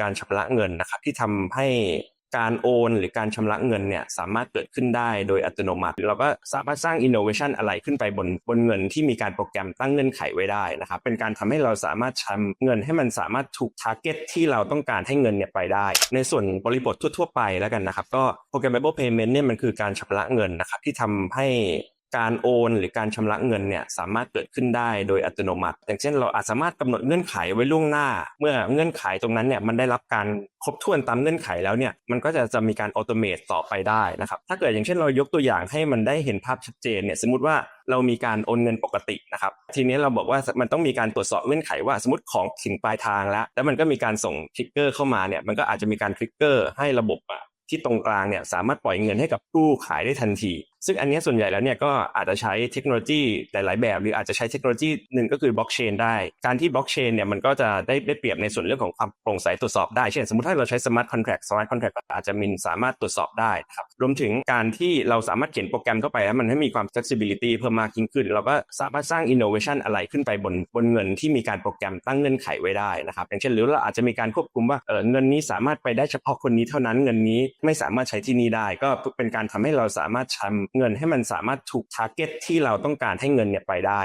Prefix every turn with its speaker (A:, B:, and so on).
A: การชำระเงินนะครับที่ทำให้การโอนหรือการชำระเงินเนี่ยสามารถเกิดขึ้นได้โดยอัตโนมัติ เราก็สามารถสร้าง innovation อะไรขึ้นไปบนบนเงินที่มีการโปรแกรมตั้งเงื่อนไขไว้ได้นะครับเป็นการทำให้เราสามารถชำเงินให้มันสามารถถูก target ที่เราต้องการให้เงินเนี่ยไปได้ ในส่วนบริบททั่ว ๆ ไปแล้วกันนะครับก็ programmable payment เนี่ยมันคือการชำระเงินนะครับที่ทำให้ การโอนหรือการชำระเงินเนี่ยสามารถเกิดขึ้นได้โดยอัตโนมัติ อย่างเช่นเราอาจสามารถกำหนดเงื่อนไขไว้ล่วงหน้า เมื่อเงื่อนไขตรงนั้นเนี่ยมันได้รับการครบถ้วนตามเงื่อนไขแล้วเนี่ยมันก็จะจะมีการออโตเมตต่อไปได้นะครับถ้าเกิดอย่างเช่นเรายกตัวอย่างให้มันได้เห็นภาพชัดเจนเนี่ยสมมติว่าเรามีการโอนเงินปกตินะครับทีนี้เราบอกว่ามันต้องมีการตรวจสอบเงื่อนไขว่าสมมติของถึงปลายทางแล้ว แล้วมันก็มีการส่งทริกเกอร์เข้ามาเนี่ยมันก็อาจจะมีการทริกเกอร์ให้ระบบอะที่ตรงกลางเนี่ยสามารถปล่อยเงินให้กับผู้ขายได้ทันทีซึ่งอันนี้ส่วนใหญ่แล้วเนี่ยก็อาจจะใช้เทคโนโลยีหลาย ๆ แบบ หรืออาจจะใช้เทคโนโลยีหนึ่งก็คือบล็อกเชนได้ การที่บล็อกเชนเนี่ยมันก็จะได้ได้เปรียบในส่วนเรื่องของความโปร่งใสตรวจสอบได้ เช่น สมมติถ้าเราใช้สมาร์ทคอนแท็กสมาร์ทคอนแท็กอาจจะมีสามารถตรวจสอบได้ครับรวมถึงการที่เราสามารถเขียนโปรแกรมเข้าไปแล้วมันให้มีความ flexibility เพิ่มมากยิ่งขึ้น เราก็สามารถสร้าง innovation อะไรขึ้นไปบนบนเงินที่มีการโปรแกรมตั้งเงื่อนไขไว้ได้นะครับอย่างเช่นหรือเราอาจจะมีการควบคุมว่าเออเงินนี้สามารถไปได้เฉพาะคนนี้เท่านั้นเงินนี้ไม่สามารถใช้ที่นี่ได้ ก็เป็นการทำให้เราสามารถชำเงินให้มันสามารถถูกทาร์เก็ตที่เราต้องการให้เงินเนี่ยไปได้